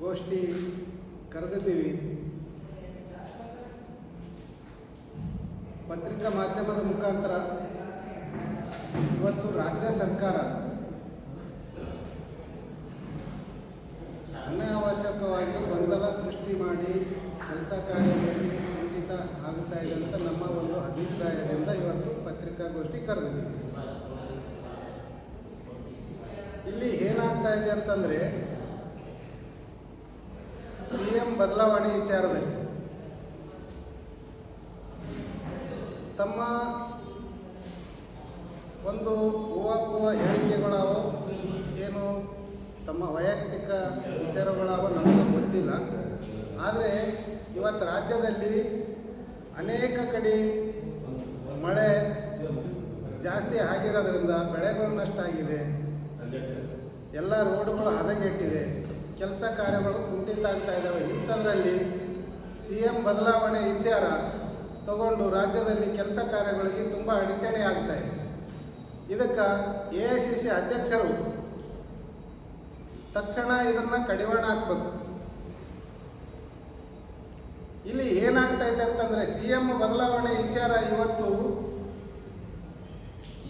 ಗೋಷ್ಠಿ ಕರೆದಿದ್ದೀವಿ. ಪತ್ರಿಕಾ ಮಾಧ್ಯಮದ ಮುಖಾಂತರ ಇವತ್ತು ರಾಜ್ಯ ಸರ್ಕಾರ ಅನಾವಶ್ಯಕವಾಗಿ ಗೊಂದಲ ಸೃಷ್ಟಿ ಮಾಡಿ ಕೆಲಸ ಕಾರ್ಯಗಳಿಗೆ ಕುಂಠಿತ ಆಗುತ್ತಾ ಇದೆ ಅಂತ ನಮ್ಮ ಒಂದು ಅಭಿಪ್ರಾಯದಿಂದ ಇವತ್ತು ಪತ್ರಿಕಾಗೋಷ್ಠಿ ಕರೆದಿದ್ದೀವಿ. ಇಲ್ಲಿ ಏನಾಗ್ತಾ ಇದೆ ಅಂತಂದರೆ ಬದಲಾವಣೆ ವಿಚಾರದಲ್ಲಿ. ತಮ್ಮ ಒಂದು ಹೂವಕ್ಕುವ ಹೇಳಿಕೆಗಳಾವು ಏನು ತಮ್ಮ ವೈಯಕ್ತಿಕ ವಿಚಾರಗಳಾವ ನಮಗೆ ಗೊತ್ತಿಲ್ಲ. ಆದರೆ ಇವತ್ತು ರಾಜ್ಯದಲ್ಲಿ ಅನೇಕ ಕಡೆ ಮಳೆ ಜಾಸ್ತಿ ಆಗಿರೋದ್ರಿಂದ ಬೆಳೆಗಳು ನಷ್ಟ ಆಗಿದೆ. ಎಲ್ಲ ರೋಡ್ಗಳು ಹದಗೆಟ್ಟಿದೆ. ಕೆಲಸ ಕಾರ್ಯಗಳು ಕುಂಠಿತ ಆಗ್ತಾ ಇದ್ದಾವೆ. ಇಂಥದ್ರಲ್ಲಿ ಸಿ ಎಂ ಬದಲಾವಣೆ ವಿಚಾರ ತಗೊಂಡು ರಾಜ್ಯದಲ್ಲಿ ಕೆಲಸ ಕಾರ್ಯಗಳಿಗೆ ತುಂಬ ಅಡಚಣೆ ಆಗ್ತಾ ಇದೆ. ಇದಕ್ಕೆ ಎ ಐ ಸಿ ಅಧ್ಯಕ್ಷರು ತಕ್ಷಣ ಇದನ್ನು ಕಡಿವಾಣ ಹಾಕ್ಬೇಕು. ಇಲ್ಲಿ ಏನಾಗ್ತಾ ಇದೆ ಅಂತಂದರೆ ಸಿ ಎಂ ಬದಲಾವಣೆ ವಿಚಾರ ಇವತ್ತು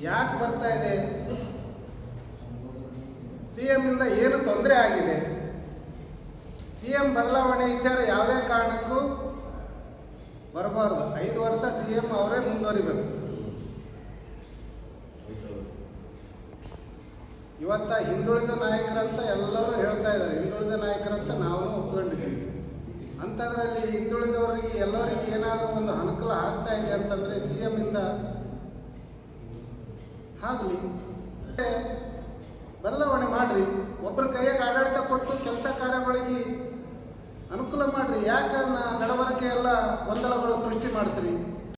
ಯಾಕೆ ಬರ್ತಾ ಇದೆ? ಸಿ ಇಂದ ಏನು ತೊಂದರೆ ಆಗಿದೆ? ಸಿ ಎಂ ಬದಲಾವಣೆ ವಿಚಾರ ಯಾವುದೇ ಕಾರಣಕ್ಕೂ ಬರಬಾರದು. ಐದು ವರ್ಷ ಸಿ ಎಂ ಅವರೇ ಮುಂದುವರಿಬೇಕು. ಇವತ್ತ ಹಿಂದುಳಿದ ನಾಯಕರಂತ ಎಲ್ಲರೂ ಹೇಳ್ತಾ ಇದ್ದಾರೆ. ಹಿಂದುಳಿದ ನಾಯಕರಂತ ನಾವು ಒಪ್ಕೊಂಡಿದ್ದೀವಿ. ಅಂಥದ್ರಲ್ಲಿ ಹಿಂದುಳಿದವರಿಗೆ ಎಲ್ಲರಿಗೆ ಏನಾದರೂ ಒಂದು ಅನುಕೂಲ ಆಗ್ತಾ ಇದೆ ಅಂತಂದ್ರೆ ಸಿ ಇಂದ ಆಗಲಿ. ಬದಲಾವಣೆ ಮಾಡ್ರಿ. ಒಬ್ಬರ ಕೈಯಾಗ ಆಡಳಿತ ಅನುಕೂಲ ಮಾಡ್ರಿ. ಯಾಕೆ ನಡವಳಿಕೆ ಎಲ್ಲ ಗೊಂದಲಗಳು ಸೃಷ್ಟಿ ಮಾಡ್ತೀರಿ?